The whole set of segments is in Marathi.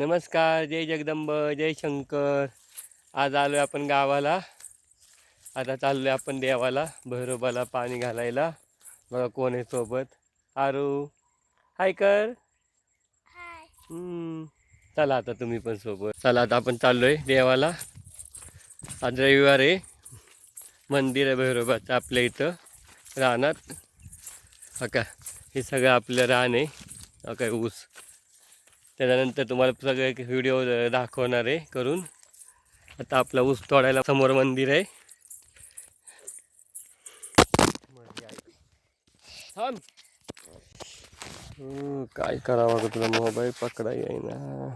नमस्कार जय जगदंब जय शंकर. आज आलो आहे आपण गावाला. आता चाललो आहे आपण देवाला भैरोबाला पाणी घालायला. बघा कोण आहे सोबत. आरू. हाय कर. चला आता तुम्ही पण सोबत. चला आता आपण चाललो आहे देवाला. आज रविवार आहे. मंदिर आहे भैरोबाचं आपल्या इथं. रानात. हा का? हे सगळं आपलं रान आहे. काय ऊस. त्याच्यानंतर तुम्हाला सगळे व्हिडिओ दाखवणार आहे करून. आता आपला ऊस तोडायला समोर मंदिर आहे. काय करावं का तुला मोबाईल पकडा येईना.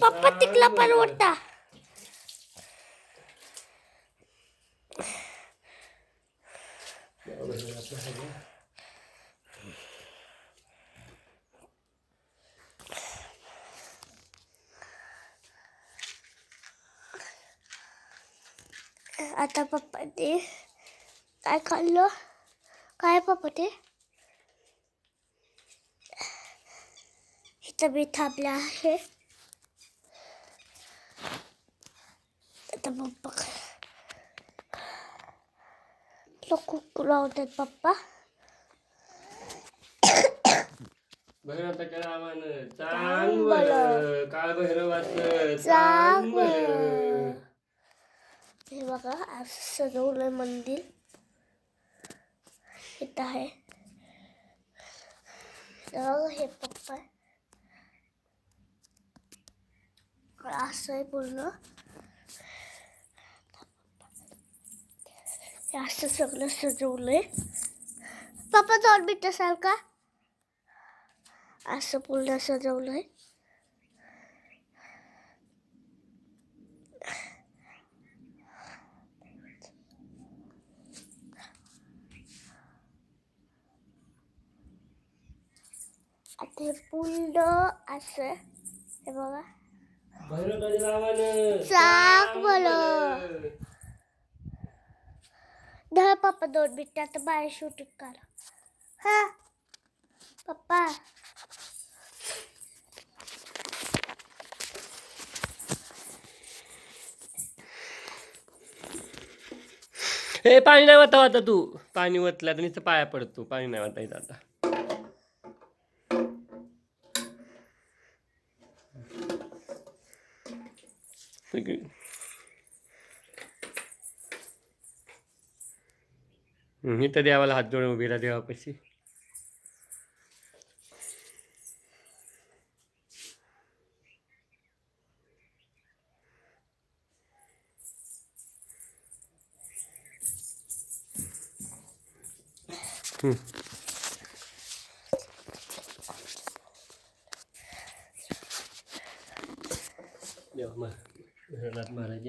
पप्पा तिकला भलं. परवडता आता पप्पा ते काय खाल्लं? काय पप्पा ते? इथं मी थांबला आहे. आता पप्पा लोक लावतात पप्पा. सांग भलं काळ भैरवाचं हे बघा असं सजवलंय मंदिर. इथं आहे. हे पप्पा. असं आहे पूर्ण. हे असं सगळं सजवलंय. पप्पा दोन मिनिटं असाल का? असं पूर्ण सजवलंय. ते पुंड पूर्ण असं. हे बघा. चाक नावानं सांग भलं. धर पप्पा दोन मिनिटं आता बाहेर शूटिंग करा. हा. पप्पा. हे पाणी नाही वाता आता तू. पाणी वतलं तर नुसतं पाया पडतो. पाणी नाही वाटायचं आता. ठीक आहे. हम्म, इथं देवाला हात जोडून उभी राहा देवापाशी देवा मा भैरवनाथ महाराज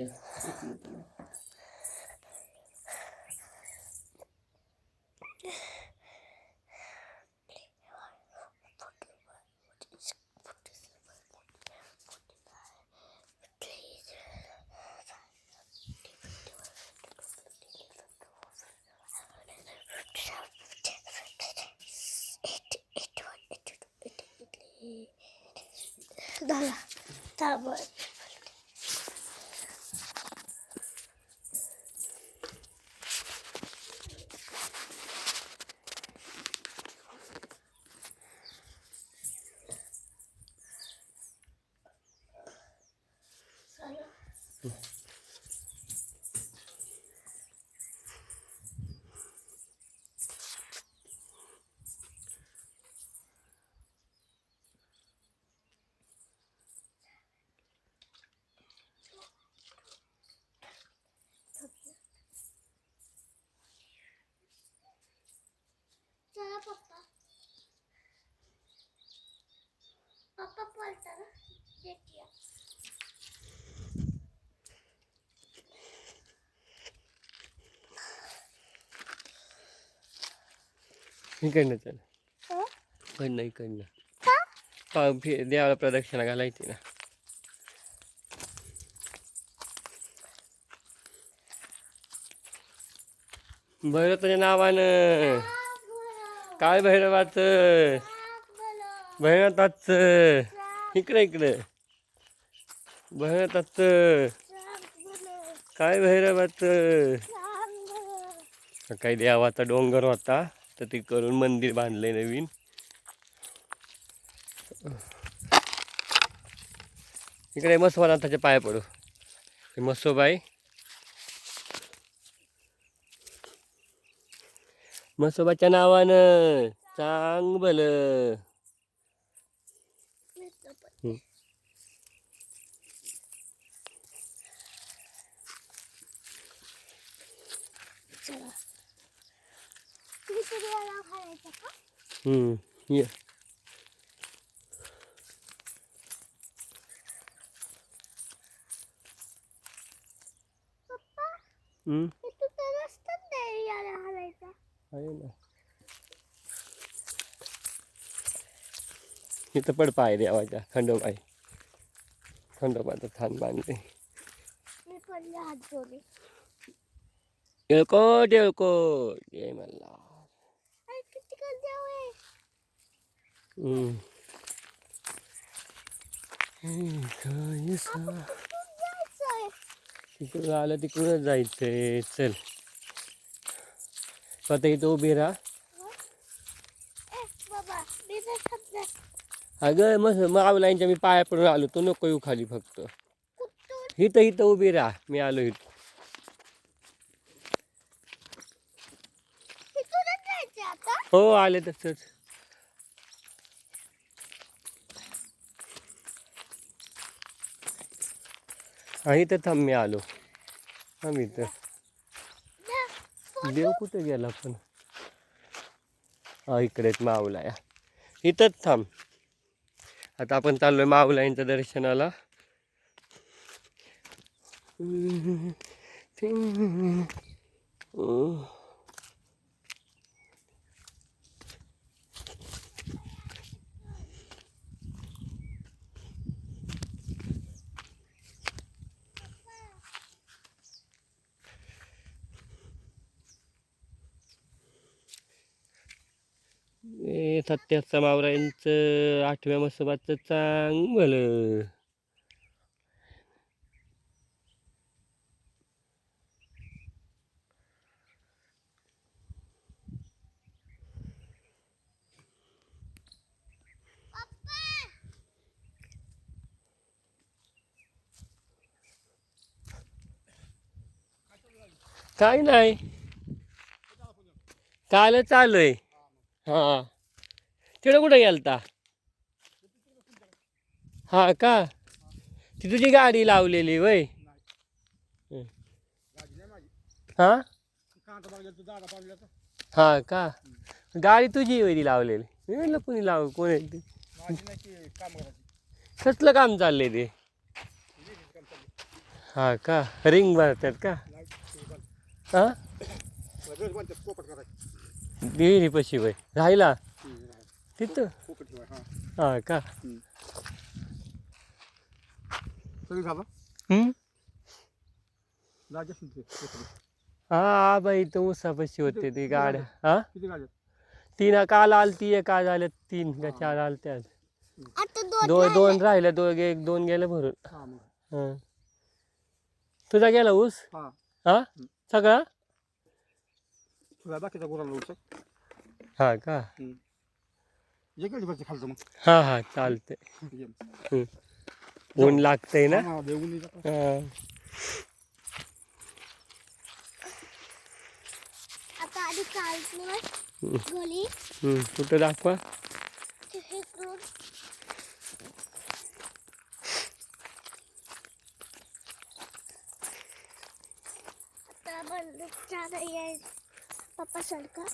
झाला थांब चला पप्पा पप्पा बोलता ना देखिए इकडनं चल? इकडनं इकडनं. फि- देवाला प्रदक्षिणा घालायची ना. भैरवच्या नावानं. काय भैरवाचं? भैरताच इकडे इकडे. भैरताच काय भैरवाच? काही देवाचा डोंगर होता. तर ते करून मंदिर बांधलंय नवीन. इकडे मसोबानाथाच्या पाया पडू. हे मसोबाई. मसोबाच्या नावानं चांग भलं. चला तुम्ही सूर्याला घालायचं का हम्म ये. हम्म. आहे ना. इथं पड पाय देवाच्या खंडोबाई खंडोबाचं थान बांधले येळकोट येळकोट. जय मल्ला अरे किती कर जावे हम्म. हम्म, काय सा- कुठून जायचंय तिकडं आलं तिकडूनच जायचंय. चल. आता इथं उभी राहा. अगं मग मावलांच्या मी पाया पडून आलो. तो नको येऊ खाली फक्त. इथं इथं उभी राहा. मी आलो इथं. हो आले तसंच. हा इथं थांब मी आलो. थांब इथं. देव कुठे गेला पण? हा इकडेच माऊला या. इथंच थांब. आता आपण चाललोय माऊलाईंच्या दर्शनाला. सत्याचा मावरायांचं आठव्या मसोबाचं चांगलं. काय नाही. काल चालू आहे हा. तिकडं कुठं गेलता? हा का? ती तुझी गाडी लावलेली वय. हा. हा? का? गाडी तुझी ती लावलेली. मी म्हणलं कोणी लाव कोण आहे ते? कसलं काम चाललंय ते? हा का? रिंग मारतात का? हा? विहिरी पशी वय. राहिला? तिथं हा का हम्म? हा बाई इथं उसापाशी होते ती गाड्या हा तीन काल आलती एक आज आल्या तीन का चार आलत्या आज. आता दोन दोन दोन राहिल्या दोन एक दोन गेले भरून हा तुझा गेला ऊस हा सगळा बाकीचा गुरांना हा का मग हा हा चालतंय ऊन लागतंय ना हा. हा. आता आधी गली हम्म, कुठं दाखवा हे करून आता पप्पा सारखा